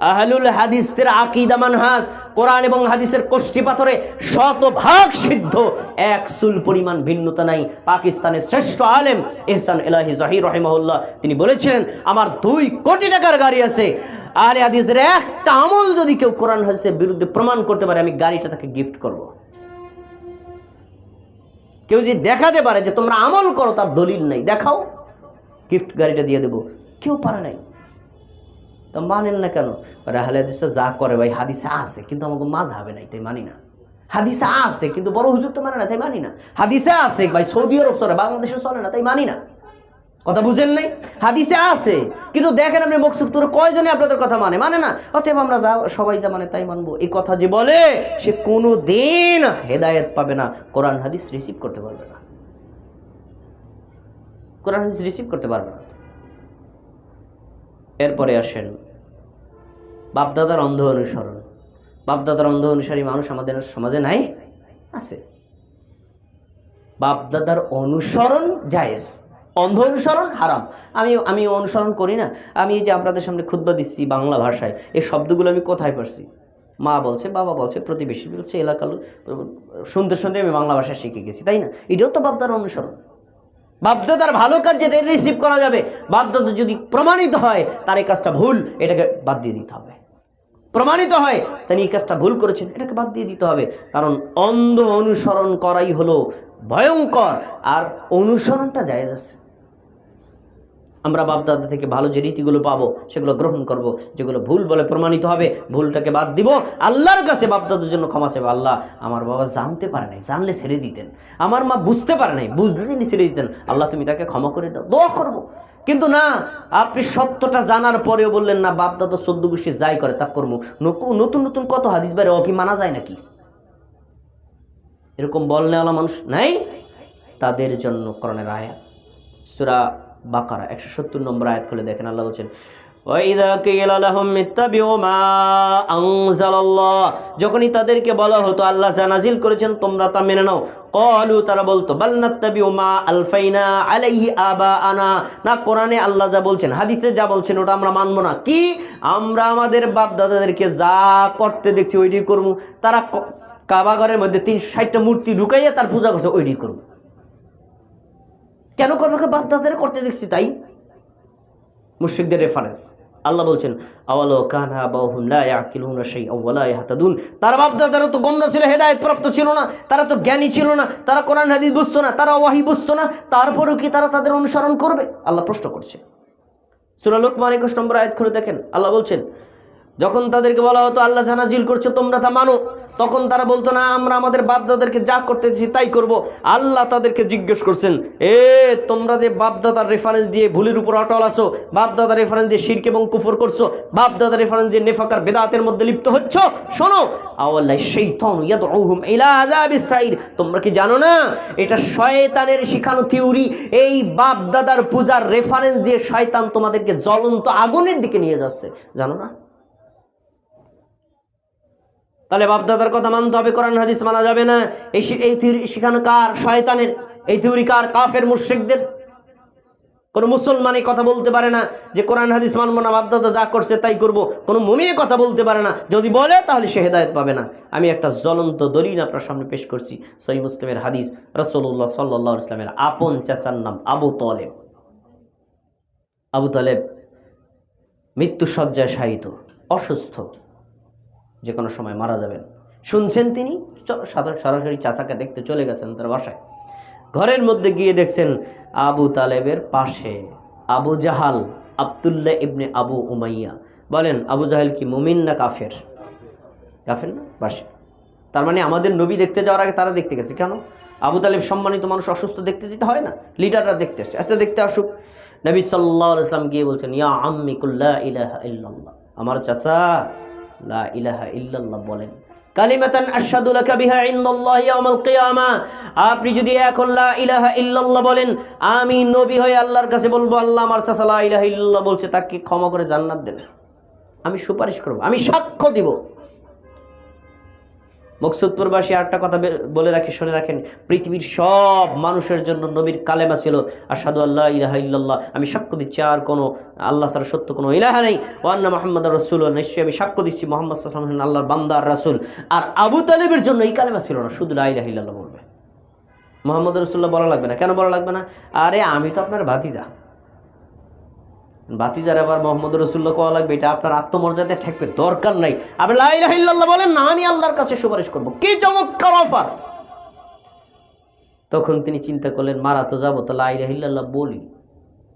আহলুল হাদিসদের আকিদা মানহাজ, কোরআন এবং হাদিসের কোষ্ঠী পাথরে শতভাগ সিদ্ধ। এক সুল পরিমাণ ভিন্নতা নাই। পাকিস্তানের শ্রেষ্ঠ আলেম এহসান এলাহি জাহির রহিমাহুল্লাহ, তিনি বলেছিলেন, আমার দুই কোটি টাকার গাড়ি আছে। আলে হাদিসের একটা আমল যদি কেউ কোরআন হাদিসের বিরুদ্ধে প্রমাণ করতে পারে, আমি গাড়িটা তাকে গিফট করব। কেউ যদি দেখাতে পারে যে তোমরা আমল করো, তার দলিল নাই। দেখাও গিফট গাড়িটা দিয়ে দেবো। কেউ পারে নাই। তা মানেন না কেন? রাহালে হাদিসটা যা করে ভাই, হাদিসে আছে, কিন্তু আমাকে মাঝ হবে নাই, তাই মানি না। হাদিসে আছে, কিন্তু বড় হুজুর তো মানে না, তাই মানি না। হাদিসে আছে, ভাই, সৌদি আরব চলে, বাংলাদেশে চলে না, তাই মানি না। কথা বুঝেন নাই? হাদিসে আছে, কিন্তু দেখেন আপনি মকসুদ তোর কয়জনে আপনাদের কথা মানে? মানে না? অতএব আমরা যা, সবাই যা মানে তাই মানবো। এই কথা যে বলে, সে কোনো দিন হেদায়েত পাবে না। কোরআন, হাদিস রিসিভ করতে পারবে না। কোরআন, হাদিস রিসিভ করতে পারবে না। এরপরে আসেন। বাপদাদার অন্ধ অনুসরণ। বাপদাদার অন্ধ অনুসারী মানুষ আমাদের সমাজে নাই আছে। বাপদাদার অনুসরণ জায়েজ। অন্ধ অনুসরণ হারাম। আমি আমি অনুসরণ করি না। আমি এই যে আপনাদের সামনে ক্ষুদ্র দিচ্ছি বাংলা ভাষায় এই শব্দগুলো আমি কোথায় পারছি? মা বলছে বাবা বলছে প্রতিবেশী বলছে এলাকা লোক, শুনতে শুনতে আমি বাংলা ভাষা শিখে গেছি তাই না? এটাও তো বাপদার অনুসরণ। বাপদাদার ভালো কাজ যেটা রিসিভ করা যাবে। বাপদাদা যদি প্রমাণিত হয়, তার এই কাজটা ভুল, এটাকে বাদ দিয়ে দিতে হবে। প্রমাণিত হয়, তিনি এই কাজটা ভুল করেছেন, এটাকে বাদ দিয়ে দিতে হবে। কারণ অন্ধ অনুসরণ করাই হলো ভয়ঙ্কর, আর অনুসরণটা যায় আছে। আমরা বাপদাদা থেকে ভালো যে রীতিগুলো পাবো, সেগুলো গ্রহণ করব। যেগুলো ভুল বলে প্রমাণিত হবে, ভুলটাকে বাদ দিব। আল্লাহর কাছে বাপদাদার জন্য ক্ষমা চাইব। আল্লাহ, আমার বাবা জানতে পারে নাই, জানলে ছেড়ে দিতেন। আমার মা বুঝতে পারে নাই, বুঝলে তিনি ছেড়ে দিতেন। আল্লাহ, তুমি তাকে ক্ষমা করে দাও, দোয়া করব। কিন্তু না, আপনি সত্যটা জানার পরেও বললেন, না বাপদাদা গোষ্ঠী যাই করে, তা নকু- নতুন নতুন কত হাদিস বাইরে ও কি মানা যায় নাকি? এরকম বল নেওয়ালা মানুষ নাই? তাদের জন্য করণের আয়াত। সুরা বাকারা, একশো সত্তর নম্বর আয়াত খুলে দেখেন, আল্লাহ বলছেন যখনই তাদেরকে বলা হতো, আল্লাহ জানাজিল করেছেন তোমরা তা মেনে নাও। কলু তারা বলতো আলফাইনা আলাইহি আবা আনা না, কোরআনে আল্লাহ যা বলছেন, হাদিসে যা বলছেন, ওটা আমরা মানব না। কি? আমরা আমাদের বাপ দাদাদেরকে যা করতে দেখছি ওইটি করব। তারা কাবাঘরের মধ্যে তিনশো ষাটটা মূর্তি ঢুকাইয়া তার পূজা করছে ওইটি করব। কেন করবে বাপ দাদাদের করতে দেখছি তাই? মুশরিকদের রেফারেন্স আল্লাহ বলছেন, আওয়ালো কানহা বাহুম লা ইয়াকিলুনা শাইআ ওয়া লা ইয়াহতাদুন। তার বাপ দাদারা তো গোমরা ছিল হেদায়ত প্রাপ্ত ছিল না, তারা তো জ্ঞানী ছিল না, তারা কোরআন, হাদিস বুঝতো না, তারা ওয়াহি বুঝতো না, তারপরেও কি তারা তাদের অনুসরণ করবে? আল্লাহ প্রশ্ন করছে। সূরা লোকমান 21 নম্বর আয়াত খুলে দেখেন, আল্লাহ বলছেন, যখন তাদেরকে বলা হতো, আল্লাহ জানাজিল করছে, তোমরা তা মানো। তখন তারা বলতো, না, আমরা আমাদের বাপদাদাদেরকে যা করতেছি তাই করব। আল্লাহ তাদেরকে জিজ্ঞেস করছেন, এ, তোমরা যে বাপদাদার রেফারেন্স দিয়ে ভুলের উপর অটল আসো বাপদাদার রেফারেন্স দিয়ে শিরক এবং কুফর করছ, বাপদাদার রেফারেন্স দিয়ে নেফাকার বেদাতের মধ্যে লিপ্ত হচ্ছ? শোনো, আওয়াল্লাহ ইলা আযাবিস সাইর। তোমরা কি জানো না, এটা শয়তানের শিখানো থিওরি, এই বাপদাদার পূজার রেফারেন্স দিয়ে শয়তান তোমাদেরকে জ্বলন্ত আগুনের দিকে নিয়ে যাচ্ছে। জানো না? তাহলে বাপদাদার কথা মানতে হবে, কোরআন হাদিস মানা যাবে না। এই এই থিওরি শিখানো কার শয়তানের, এই থিওরি কার কাফের মুশ্রিকদের। কোনো মুসলমান এই কথা বলতে পারে না যে, কোরআন হাদিস মানবো না, বাপদাদা যা করছে তাই করব। কোনো মুমিনে কথা বলতে পারে না। যদি বলে, তাহলে সে হেদায়ত পাবে না। আমি একটা জ্বলন্ত দলিল আপনার সামনে পেশ করছি। সহি মুসলিমের হাদিস রসল্লাহ সাল্লাহ ইসলামের আপন চাচার নাম আবু তলেব। আবু তলেব মৃত্যু শয্যায় শায়িত, অসুস্থ। যে কোনো সময় মারা যাবেন। শুনছেন তিনি? সরাসরি চাচাকে দেখতে চলে গেছেন তার বাসায়। ঘরের মধ্যে গিয়ে দেখছেন আবু তালেবের পাশে Abu Jahl, Abdullah ibn Abu Umayya. বলেন, আবু জাহাল কি মুমিন না কাফের? কাফের না, বাসে। তার মানে আমাদের নবী দেখতে যাওয়ার আগে তারা দেখতে গেছে। কেন? আবু তালেব সম্মানিত মানুষ, অসুস্থ দেখতে যেতে হয় না? লিডাররা দেখতে আসছে আস্তে দেখতে আসুক। নবী সাল্লাহ ইসলাম গিয়ে বলছেন, ইয়া আম্মিকুল্লাহ ইলাহা ইল্লাল্লাহ। আমার চাচা লা ইলাহা ইল্লাল্লাহ বলেন। কালিমাতান আশহাদু লাকা বিহা ইন্দাল্লাহি ইয়াউমাল কিয়ামা। আপনি যদি এখন লা ইলাহা ইল্লাল্লাহ বলেন, আমি নবী হয়ে আল্লাহর কাছে বলব, আল্লাহ আমার সাসা লা ইলাহা ইল্লাল্লাহ বলছে, তাকে ক্ষমা করে জান্নাত দেন। আমি সুপারিশ করব, আমি সাক্ষ্য দিব। মকসুদপুরবাসী আরেকটা কথা বলে রাখি, শুনে রাখেন, পৃথিবীর সব মানুষের জন্য নবীর কালেমা ছিল আসাদু আল্লাহ ইলাহা ইল্লাল্লাহ আমি সাক্ষ্য দিচ্ছি, আর কোনো আল্লাহ ছাড়া সত্য কোনো ইলাহা নেই। ওয়ান্না মোহাম্মদ রসুল নিশ্চয়ই আমি সাক্ষ্য দিচ্ছি, মোহাম্মদ আল্লাহর বান্দার রাসুল আর আবু তালেবের জন্য এই কালেমা ছিল না, শুধু ইলাহা ইল্লাল্লাহ বলবে। মোহাম্মদ রসুল্লাহ বলা লাগবে না। কেন বলা লাগবে না? আরে আমি তো আপনার ভাতিজা। ভাতিজার আবার মোহাম্মদ রসুল্লাহ কোয়া লাগবে, এটা আপনার আত্মমর্যাদায় ঠেকবে দরকার নাই। আপনি লা ইলাহা ইল্লাল্লাহ বলেন, না, আমি আল্লাহর কাছে সুপারিশ করব। কি চমৎকার অফার! তখন তিনি চিন্তা করলেন, মারা তো যাব তো লা ইলাহা ইল্লাল্লাহ বলি।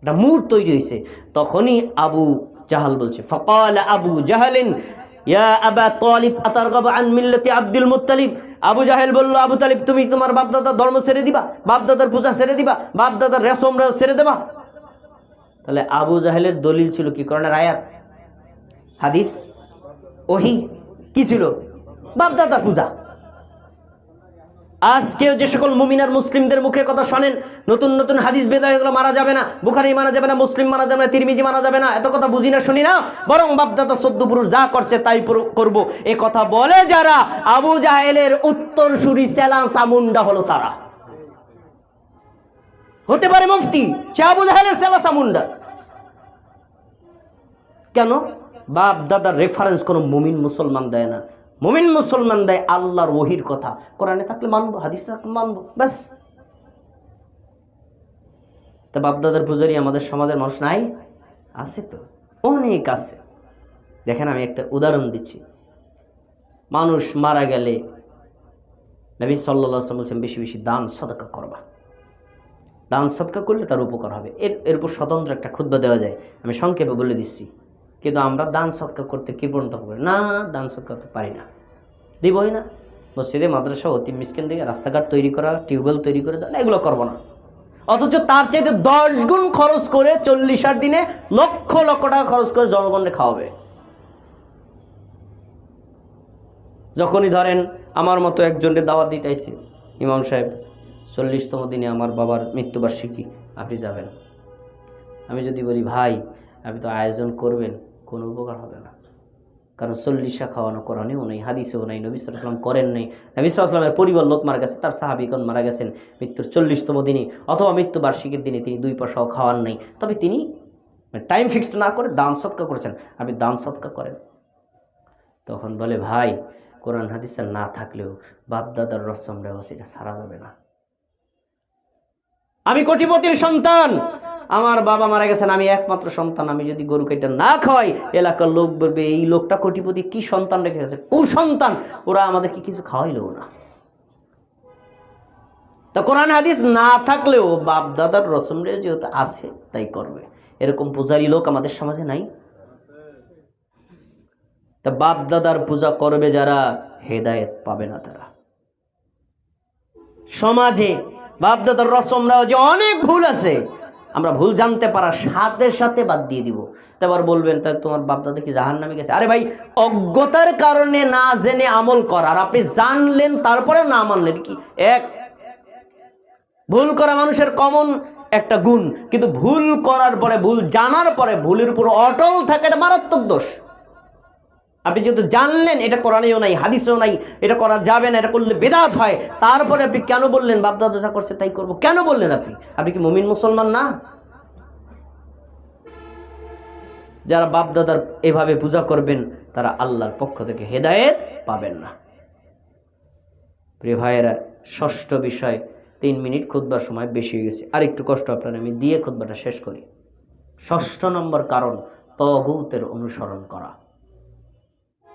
একটা মুড তৈরি হয়েছে। তখনই আবু জাহাল বলছে, ফকাল আবু জাহালিন, ইয়া আবা তালিব, আতারগাব আন মিল্লাতি আব্দুল মুত্তালিব? আবু জাহেল বলল, আবু তালিব, তুমি তোমার বাপদাদার ধর্ম ছেড়ে দিবা, বাপদাদার পূজা ছেড়ে দিবা, বাপদাদার রেশম ছেড়ে দেবা। তাহলে আবু জাহেলের দলিল ছিল কি? করণের আয়াত? হাদিস? ওহি? কি ছিল? বাপদাদা পূজা। আজকেও যে সকল মুমিনার মুসলিমদের মুখে কথা শোনেন, নতুন নতুন হাদিস বেদা এগুলো মারা যাবে না, বুখারি মারা যাবে না, মুসলিম মারা যাবে না, তিরমিজি মারা যাবে না, এত কথা বুঝি না, শুনি না, বরং বাপদাদা সদ্য পুরুষ যা করছে তাই করব। এ কথা বলে যারা, আবু জাহেলের উত্তর সুরি সেলান সামুন্ডা হলো তারা। হতে পারে মুফতি, সে আবু জাহেলের সেলা সামুন্ডা কেন? বাপ দাদার রেফারেন্স কোনো মুমিন মুসলমান দেয় না। মুমিন মুসলমান দেয় আল্লাহর ওহির কথা। কোরআনে থাকলে মানবো, হাদিসে থাকলে মানবো, ব্যাস। তা বাপদাদার পূজারি আমাদের সমাজের মানুষ নাই? আছে তো, অনেক আছে। দেখেন আমি একটা উদাহরণ দিচ্ছি। মানুষ মারা গেলে নবী সাল্লাহ বলছেন, বেশি বেশি দান, সদকা করবা। দান সৎকা করলে তার উপকার হবে। এর এর উপর স্বতন্ত্র একটা ক্ষুদ্র দেওয়া যায়। আমি সংক্ষেপে বলে দিচ্ছি। কিন্তু আমরা দান সৎকার করতে কী পর্যন্ত করি না, দান সৎকার করতে পারি না। দিবই না। মসজিদে, মাদ্রাসা, অতি মিসকিন থেকে রাস্তাঘাট তৈরি করা, টিউবওয়েল তৈরি করে দেওয়া এগুলো করব না। অথচ তার চাইতে দশ গুণ খরচ করে চল্লিশ চল্লিশার দিনে লক্ষ লক্ষ টাকা খরচ করে জনগণকে খাওয়াবে। যখনই ধরেন আমার মতো একজনকে দাওয়াত দিতে আইছে ইমাম সাহেব চল্লিশতম দিনে আমার বাবার মৃত্যুবার্ষিকী, আপনি যাবেন। আমি যদি বলি, ভাই, আপনি তো আয়োজন করবেন, কোনো উপকার হবে না। কারণ চল্লিশা খাওয়ানো কোরআনেও নেই, হাদিসেও নাই, নবী সাল্লাম করেন নাই। নবী সাল্লামের পরিবার, লোক মারা গেছে, তার সাহাবিগণ মারা গেছেন মৃত্যুর চল্লিশতম দিনে, অথবা মৃত্যুবার্ষিকীর দিনে তিনি দুই পয়সাও খাওয়ান নেই। তবে তিনি টাইম ফিক্সড না করে দান সৎকা করেছেন। আপনি দান সৎকা করেন। তখন বলে, ভাই, কোরআন হাদিসে না থাকলেও বাপদাদার রসম এটা সারা যাবে না। আমি কোটিপতির সন্তান। আমার বাবা মারা গেছেন, আমি একমাত্র সন্তান। আমি যদি গরু কেটে না খাওয়াই, এলাকার লোক বলবে, এই লোকটা কোটিপতি, কি সন্তান রেখে গেছে? কুসন্তান ওরা আমাদেরকে কিছু খাওয়াইলেও না। তা কোরআন হাদিস না থাকলেও বাপ দাদার রসম রে যেহেতু আছে, তাই করবে। এরকম পূজারী লোক আমাদের সমাজে নাই। তা বাপ দাদার পূজা করবে যারা, হেদায়েত পাবে না তারা। সমাজে বাপ দাদার রসমরাও যে অনেক ভুল আছে, আমরা ভুল জানতে পারার সাথে সাথে বাদ দিয়ে দিব। তারপর বলবেন, তা তোমার বাপ দাদা কি জাহান নামে গেছে? আরে ভাই, অজ্ঞতার কারণে না জেনে আমল কর, আর আপনি জানলেন, তারপরে না মানলেন কি? এক, ভুল করা মানুষের কমন একটা গুণ, কিন্তু ভুল করার পরে, ভুল জানার পরে ভুলের উপর অটল থাকে, এটা মারাত্মক দোষ। আপনি যেহেতু জানলেন, এটা কোরআনেও নাই, হাদিসেও নাই, এটা করা যাবে না, এটা করলে বেদাত হয়, তারপরে আপনি কেন বললেন বাপদাদা যা করছে তাই করব? কেন বললেন আপনি? আপনি কি মুমিন মুসলমান না? যারা বাপদাদার এভাবে পূজা করবেন, তারা আল্লাহর পক্ষ থেকে হেদায়েত পাবেন না। প্রিয় ভাইয়েরা, ষষ্ঠ বিষয়, তিন মিনিট খুদবার সময় বেশি হয়ে গেছে। আর একটু কষ্ট আপনার, আমি দিয়ে খুদবাটা শেষ করি। ষষ্ঠ নম্বর কারণ, তগুতের অনুসরণ করা।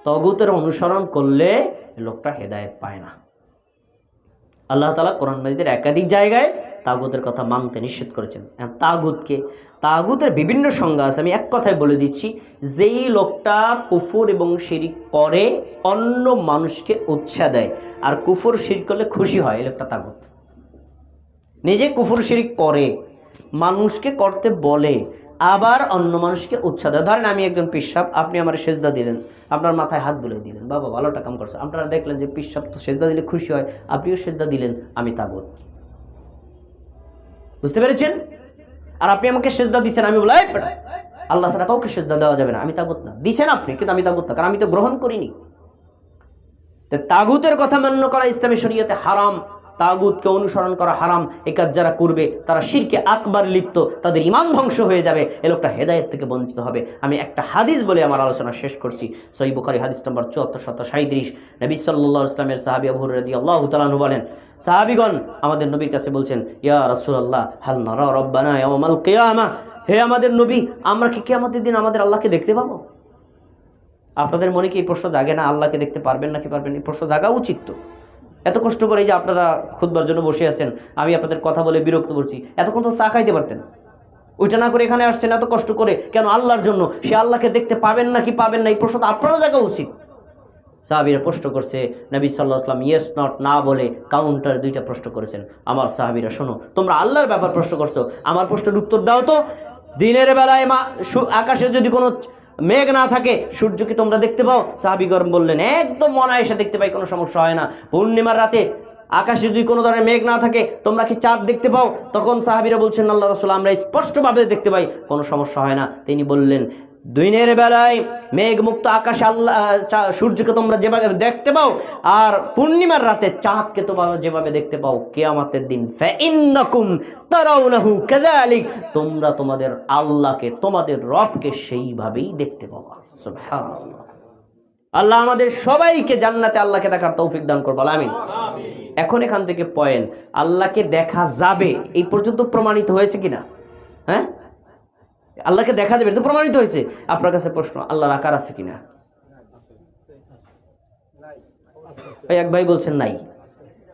তগুতের অনুসরণ করলে লোকটা হেদায়েত পায় না। আল্লাহ তালা কোরআন মাজিদের একাধিক জায়গায় তাগুতের কথা মানতে নিষেধ করেছেন। তাগুতকে, তাগুতের বিভিন্ন সংজ্ঞা আছে, আমি এক কথায় বলে দিচ্ছি, যেই লোকটা কুফুর এবং শিরিক করে, অন্য মানুষকে উৎসাহ দেয়। আর কুফুর শিরিক করলে খুশি হয়, এই লোকটা তাগুত। নিজে কুফুর শিরিক করে, মানুষকে করতে বলে আবার অন্য মানুষকে উৎসাহ দেয়। ধরেন আমি একজন পিসাব আপনি আমার সেজদা দিলেন, আপনার মাথায় হাত বুলে দিলেন, বাবা ভালোটা কাম করছে। আপনারা দেখলেন যে পিসাব তো সেজদা দিলে খুশি হয়, আপনিও সেজদা দিলেন, আমি তাগুত বুঝতে পেরেছেন? আর আপনি আমাকে সেজদা দিচ্ছেন আমি বলে আল্লাহ ছাড়া কাউকে সেজদা দেওয়া যাবে না, আমি তাগুত না। দিছেন আপনি, কিন্তু আমি তাগুত না, কারণ আমি তো গ্রহণ করিনি। তাগুতের কথা মান্য করা ইসলামী শরীয়তে হারাম। তাগুতকে অনুসরণ করা হারাম, এ কাজ যারা করবে, তারা শিরকে আকবার লিপ্ত, তাদের ইমান ধ্বংস হয়ে যাবে, এ লোকটা হেদায়ত থেকে বঞ্চিত হবে। আমি একটা হাদিস বলে আমার আলোচনা শেষ করছি। সই বুখারি হাদিস নম্বর চুয়াত্তর শত সাঁত্রিশ নবী সাল্লাহ ইসলামের সাহাবি আবুর রদি আল্লাহ তালানু বলেন, সাহাবিগণ, আমাদের নবীর কাছে বলছেন, ইয়া রাসুল আল্লাহ হাল নারা রব্বানা কেয়ামা? হে আমাদের নবী, আমরা কি কেয়ামতের দিন আমাদের আল্লাহকে দেখতে পাবো? আপনাদের মনে কি এই প্রশ্ন জাগে না? আল্লাহকে দেখতে পারবেন নাকি পারবেন এই প্রশ্ন জাগা উচিত তো। এত কষ্ট করে যে আপনারা খুদবার জন্য বসে আছেন, আমি আপনাদের কথা বলে বিরক্ত করছি এতক্ষণ তো চা খাইতে পারতেন। ওইটা না করে এখানে আসছেন এত কষ্ট করে, কেন আল্লাহর জন্য? সে আল্লাহকে দেখতে পাবেন না কি পাবেন না, এই প্রশ্ন তো আপনারও জাগা উচিত। সাহাবিরা প্রশ্ন করছে, নবী সাল্লাহ আসলাম ইয়েস নট না বলে কাউন্টার দুইটা প্রশ্ন করেছেন। আমার সাহাবিরা, শোনো, তোমরা আল্লাহর ব্যাপার প্রশ্ন করছ, আমার প্রশ্নের উত্তর দাও তো। দিনের বেলায় মা আকাশে যদি কোনো মেঘ না থাকে, সূর্যকে তোমরা দেখতে পাও। সাহাবি গরম বললেন, একদম মনায়সে দেখতে পাই, কোনো সমস্যা হয় না। পূর্ণিমার রাতে আকাশে যদি কোনো ধরনের মেঘ না থাকে, তোমরা কি চাঁদ দেখতে পাও? তখন সাহাবিরা বলছেন, আল্লাহ রসুল, আমরা স্পষ্টভাবে দেখতে পাই, কোনো সমস্যা হয় না। তিনি বললেন দিনের বেলায় মেঘ মুক্ত আকাশে আল্লাহ সূর্যকে তোমরা যেভাবে দেখতে পাও, আর পূর্ণিমার রাতে চাঁদকে তোমরা যেভাবে দেখতে পাও, কেয়ামতের দিন কাযালিক, তোমরা তোমাদের আল্লাহকে, তোমাদের রবকে সেইভাবেই দেখতে পাবা। আল্লাহ আমাদের সবাইকে জান্নাতে আল্লাহকে দেখার তৌফিক দান করব আমিন। এখন এখান থেকে পয়েন্ট, আল্লাহকে দেখা যাবে, এই পর্যন্ত প্রমাণিত হয়েছে কিনা? হ্যাঁ? আল্লাহকে দেখা যাবে এটা প্রমাণিত হয়েছে। আপনার কাছে প্রশ্ন, আল্লাহর আকার আছে কিনা? ওই এক ভাই বলছেন নাই।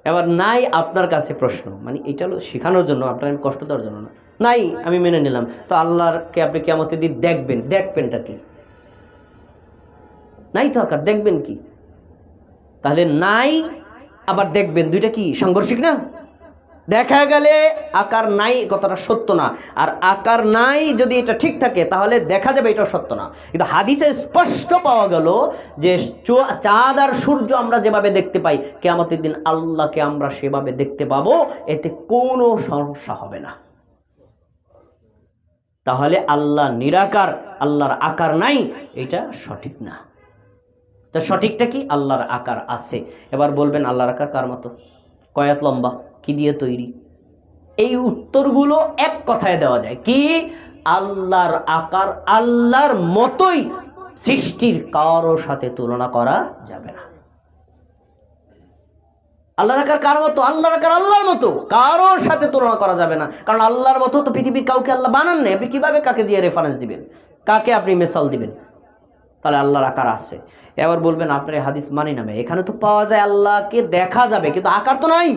এবার নাই আপনার কাছে প্রশ্ন মানে এটা হলো শেখানোর জন্য, আপনার আমি কষ্ট দেওয়ার জন্য না। নাই, আমি মেনে নিলাম। তো আল্লাহরকে আপনি কেমতে দিন দেখবেন, দেখবেনটা কি? নাই তো আকার, দেখবেন কি? তাহলে নাই, আবার দেখবেন। দুইটা কি, সাংঘর্ষিক না? দেখা গেলে আকার নাই কথাটা সত্য না। আর আকার নাই যদি এটা ঠিক থাকে, তাহলে দেখা যাবে এটা সত্য না। কিন্তু হাদিসে স্পষ্ট পাওয়া গেল যে চাঁদ আর সূর্য আমরা যেভাবে দেখতে পাই, কেয়ামতের দিন আল্লাহকে আমরা সেভাবে দেখতে পাবো, এতে কোনো সমস্যা হবে না। তাহলে আল্লাহ নিরাকার, আল্লাহর আকার নাই, এটা সঠিক না। তা সঠিকটা কি? আল্লাহর আকার আছে। এবার বলবেন আল্লাহর আকার কার মতো? কয়াত লম্বা। কি দিয়ে তৈরি? এই উত্তরগুলো এক কথায় দেওয়া যায়। কি? আল্লাহর আকার আল্লাহর মতোই সৃষ্টির কারও সাথে তুলনা করা যাবে না। আল্লাহর আকার কার মতো? আল্লাহর আকার আল্লাহর মতো। কারোর সাথে তুলনা করা যাবে না। কারণ আল্লাহর মতো তো পৃথিবীর কাউকে আল্লাহ বানান নেই। আপনি কীভাবে কাকে দিয়ে রেফারেন্স দিবেন? কাকে আপনি মেসাল দিবেন? তাহলে আল্লাহর আকার আছে। এবার বলবেন, আপনার হাদিস মানি নামে এখানে তো পাওয়া যায় আল্লাহকে দেখা যাবে, কিন্তু আকার তো নাই।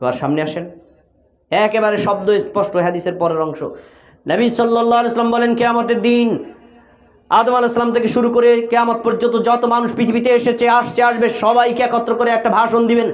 এবার সামনে আসেন। একেবারে শব্দ স্পষ্ট হাদিসের পরের অংশ। নবী সাল্লাহ ইসলাম বলেন, কেয়ামতের দিন আদম আল ইসলাম থেকে শুরু করে কেয়ামত পর্যন্ত যত মানুষ পৃথিবীতে এসেছে, আসছে, আসবে, সবাইকে একত্র করে একটা ভাষণ দিবেন।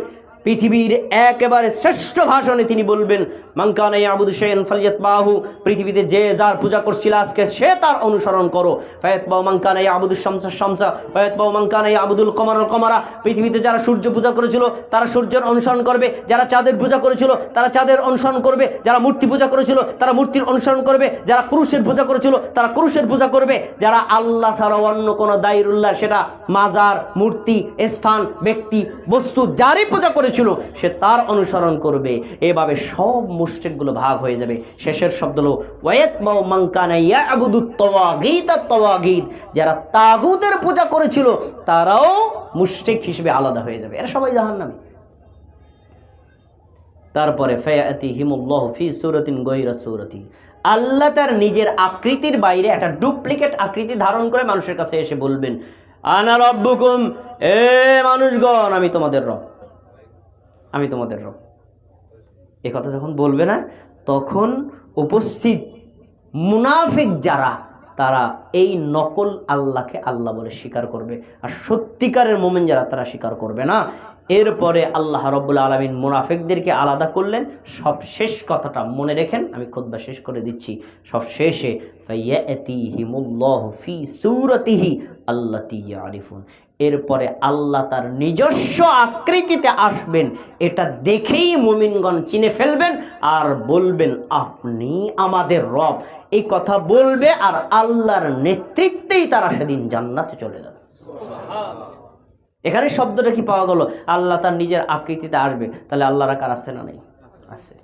পৃথিবীর একেবারে শ্রেষ্ঠ ভাষণে তিনি বলবেন মাঙ্কানা আবুদ শেন ফলিয়ত বাহু পৃথিবীতে যে যার পূজা করছিল আজকে সে তার অনুসরণ করো। ফয়েত বাউ মাঙ্কানা আবুদুল শামসা শামসা ফয়েত বাউ মাঙ্কানা আবুদুল কমার কমারা। পৃথিবীতে যারা সূর্য পূজা করেছিল, তারা সূর্যের অনুসরণ করবে। যারা চাঁদের পূজা করেছিল, তারা চাঁদের অনুসরণ করবে। যারা মূর্তি পূজা করেছিল, তারা মূর্তির অনুসরণ করবে। যারা ক্রুশের পূজা করেছিল, তারা ক্রুশের পূজা করবে। যারা আল্লাহ ছাড়া অন্য কোনো দায়রুল্লাহ সেটা মাজার, মূর্তি, স্থান, ব্যক্তি, বস্তু, যারই পূজা করেছিল সে তার অনুসরণ করবে। এভাবে সব মুশ্রিকগুলো ভাগ হয়ে যাবে। শেষের শব্দ হলো ওয়েত মাও মাঙ্কানা ইয়াবুদু তওয়াগীত তওয়াগীত যারা তাগুতের পূজা করেছিল, তারাও মুশরিক হিসেবে আলাদা হয়ে যাবে। এরা সবাই জাহান্নামী। তারপরে ফয়াতি হিমুল্লাহ ফি সুরতিন গৈরা সুরতি। আল্লাহ তার নিজের আকৃতির বাইরে একটা ডুপ্লিকেট আকৃতি ধারণ করে মানুষের কাছে এসে বলবেন, আনা রব্বুকুম, এ মানুষগণ, আমি তোমাদের রব। আমি তোমাদের রব। এ কথা যখন বলবে না, তখন উপস্থিত মুনাফিক যারা, তারা এই নকল আল্লাহকে আল্লাহ বলে স্বীকার করবে। আর সত্যিকারের মোমেন যারা, তারা স্বীকার করবে না। এরপরে আল্লাহ রব্বুল আলমিন মুনাফিকদেরকে আলাদা করলেন। সব শেষ কথাটা মনে রেখেন, আমি খুদ্া শেষ করে দিচ্ছি। সব শেষে ফি সুরতিহি আল্লাতি আরিফুন এরপরে আল্লাহ তার নিজস্ব আকৃতিতে আসবেন। এটা দেখেই মুমিনগণ চিনে ফেলবেন আর বলবেন আপনি আমাদের রব। এই কথা বলবে আর আল্লাহর নেতৃত্বেই তারা সেদিন জান্নাতে চলে যাবে। এখানে শব্দটা কি পাওয়া গেল? আল্লাহ তার নিজের আকৃতিতে আসবে। তাহলে আল্লাহ রাকার আছে না নেই? আছে।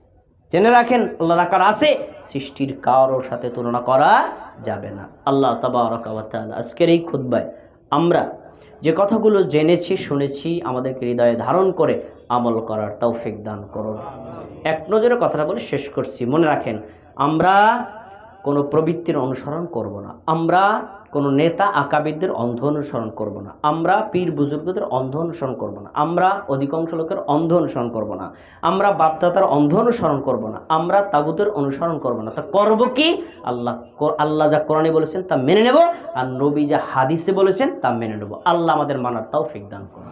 জেনে রাখেন আল্লাহ রাকার আছে সৃষ্টির কারোর সাথে তুলনা করা যাবে না। আল্লাহ তাবারকাল আজকের এই খুদ্বায় আমরা যে কথাগুলো জেনেছি, শুনেছি, আমাদেরকে হৃদয়ে ধারণ করে আমল করার তৌফিক দান করুন। এক নজরে কথাটা বলে শেষ করছি। মনে রাখেন, আমরা কোনো প্রবৃত্তির অনুসরণ করব না। আমরা কোনো নেতা আকাবিদদের অন্ধ অনুসরণ করব না। আমরা পীর বুজুর্গদের অন্ধ অনুসরণ করব না। আমরা অধিকাংশ লোকের অন্ধ অনুসরণ করব না। আমরা বাপদাতার অন্ধ অনুসরণ করব না। আমরা তাগুতের অনুসরণ করব না। তা করব কি? আল্লাহ আল্লাহ যা কোরআনে বলেছেন তা মেনে নেব। আর নবী যা হাদিসে বলেছেন তা মেনে নেব। আল্লাহ আমাদের মানার তাও ফিক দান করুন।